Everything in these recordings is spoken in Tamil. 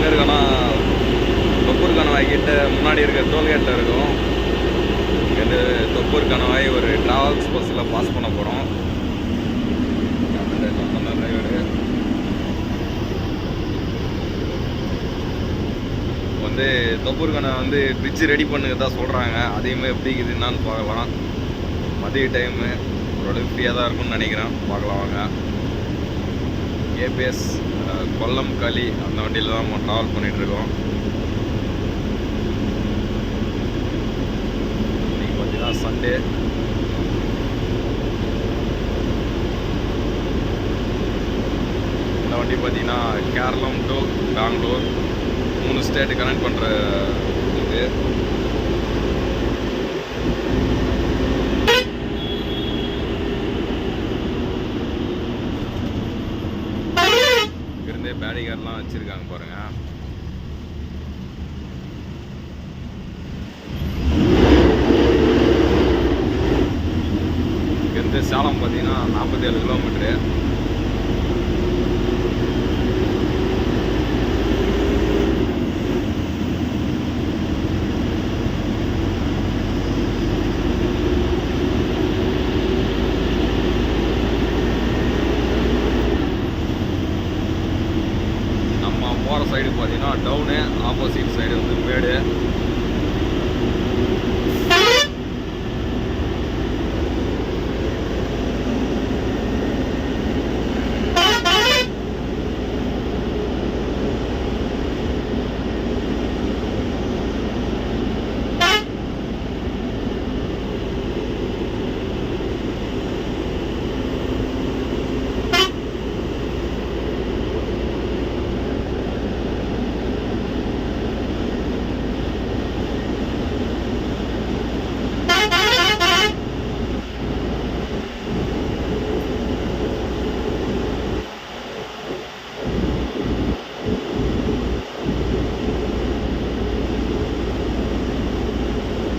எங்கே இருக்கோன்னா தொப்பூர் கணவாய் கிட்ட முன்னாடி இருக்கிற டோல்கேட்டில் இருக்கும். இங்கேருந்து தொப்பூர் கணவாய் ஒரு ட்ராவல்ஸ் பஸ்ஸில் பாஸ் பண்ண போகிறோம் டிரைவரு வந்து தொப்பூர் கணை வந்து பிரிட்ஜ் ரெடி பண்ணுங்க தான் சொல்கிறாங்க அதையுமே எப்படி இருக்குது பார்க்கலாம். மதிய டைமு ஓரளவுக்கு ஃப்ரீயாக தான் இருக்கும்னு நினைக்கிறேன். பார்க்கலாம் வாங்க. ஏபிஎஸ் கொல்லம் களி அந்த வண்டியில் தான் நம்ம ட்ராவல் பண்ணிகிட்ருக்கோம் இன்னைக்கு பார்த்தீங்கன்னா சண்டே இந்த வண்டி பார்த்தீங்கன்னா கேரளம் டு பெங்களூர் மூணு ஸ்டேட்டு கனெக்ட் பண்ணுற இது இங்கிருந்தே பேரிகார்ட்லாம் வச்சுருக்காங்க பாருங்கள் இங்கேருந்து சேலம் பார்த்தீங்கன்னா நாற்பத்தி ஏழு கிலோமீட்ரு நம்ம போகிற சைடு பார்த்தீங்கன்னா டவுனு ஆப்போசிட் சைடு வந்து மேடு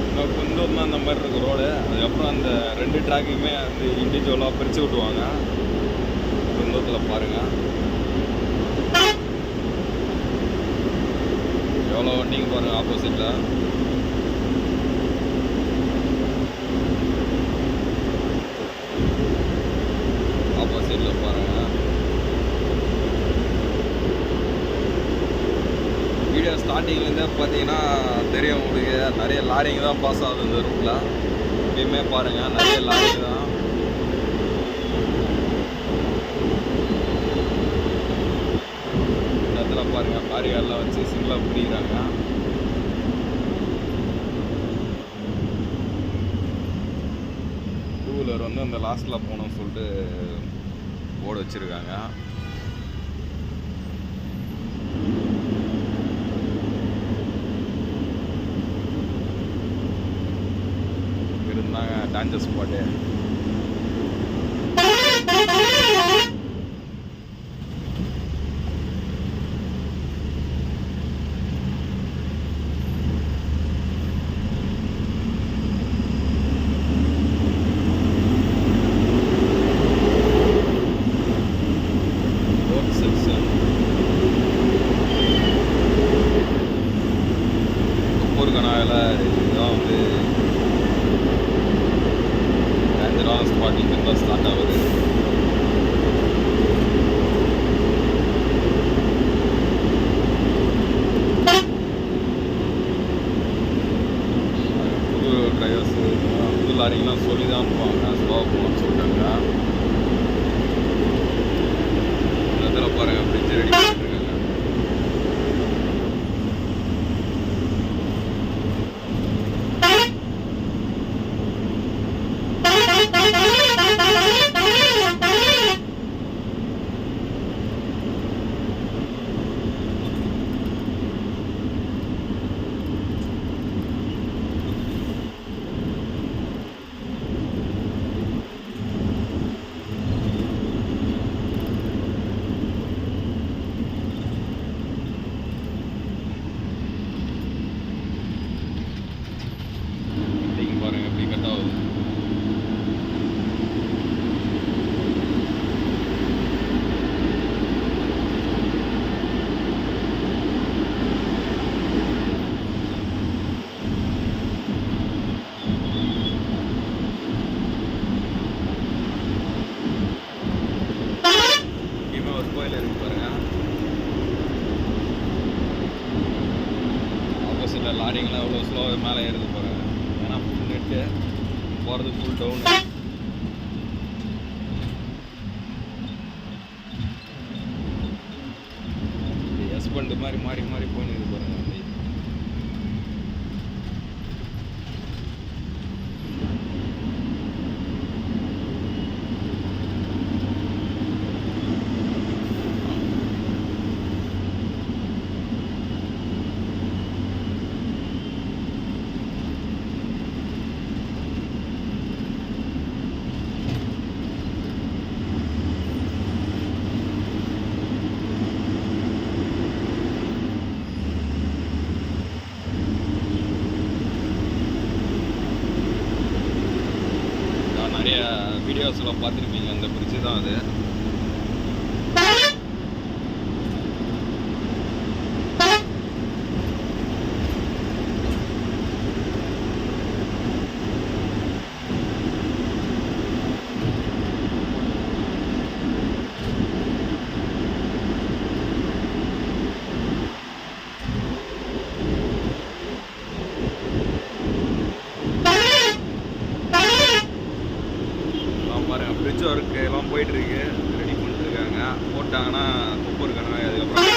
இன்னும் குந்தூர் தான் அந்த மாதிரி இருக்கு ரோடு அதுக்கப்புறம் அந்த ரெண்டு ட்ராக்குமே வந்து இண்டிவிஜுவலாக பிரித்து விட்டுவாங்க சொந்தத்தில் பாருங்கள் எவ்வளோ வண்டிங்க பாருங்கள் ஆப்போசிட்டில் ஆப்போசிட்டில் பாருங்கள் வீடியோ ஸ்டார்டிங்லேருந்தே பார்த்தீங்கன்னா தெரியும் உங்களுக்கு. நிறைய லாரிங்க தான் பாஸ் ஆகுது இந்த ரூட்டில் எப்பயுமே பாருங்கள் நிறைய லாரிங்க தான். இந்த இடத்துல பாருங்கள் லாரிகள்லாம் வச்சு சிங்கிளாக பிடிக்கிறாங்க டூ வீலர் வந்து அந்த லாஸ்ட்டில் போகணும்னு சொல்லிட்டு போர்டு வச்சுருக்காங்க. Landesmodell. புது லாரிக்கெலாம் சொல்லி தான் போவாங்க. ஸ்லோவாக போகணும்னு சொல்கிறாங்க இந்த இடத்துல பாருங்கள் பிரிட்ஜ் ரெடி பண்ணிட்டுருக்காங்க Bye. பாருங்கள் அவ்வளோ ஸ்லோவாக மேலே ஏறுது போகிறேன் ஏன்னா ஃபுல் நெட்டு போகிறது ஃபுல் டவுன் எஸ் பண்டு மாதிரி மாறி மாறி போயின்னு பாருங்க. வண்டி நான் நிறைய வீடியோஸ்லாம் பார்த்துருப்பீங்க. அந்த பிரிட்ஜு தான் அது எல்லாம் பாருங்க ஒர்க்கு ஒர்க் எல்லாம் போயிட்டு இருக்கு. ரெடி பண்ணிட்டு இருக்காங்க. போட்டாங்கன்னா குப்பை இருக்கணும் அதுக்கப்புறம்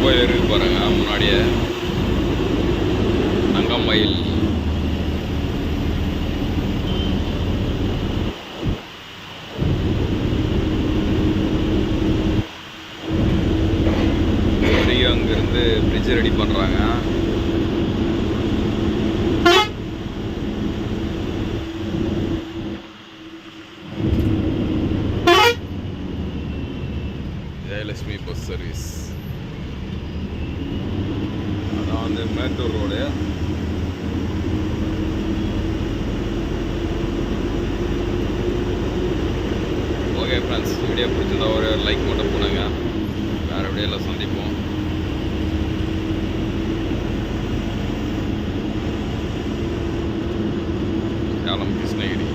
இங்கேயுமே கோயில் இருக்கு பாருங்க முன்னாடியே அங்கமயில் மறுபடியும் அங்கிருந்து பிரிட்ஜ் ரெடி பண்ணுறாங்க வந்து Mettur road. Okay friends video பிடிச்சிருந்தா ஒரு லைக் மட்டும் பண்ணுங்க வேறு வீடியோவில் சந்திப்போம். சேலம் கிருஷ்ணகிரி.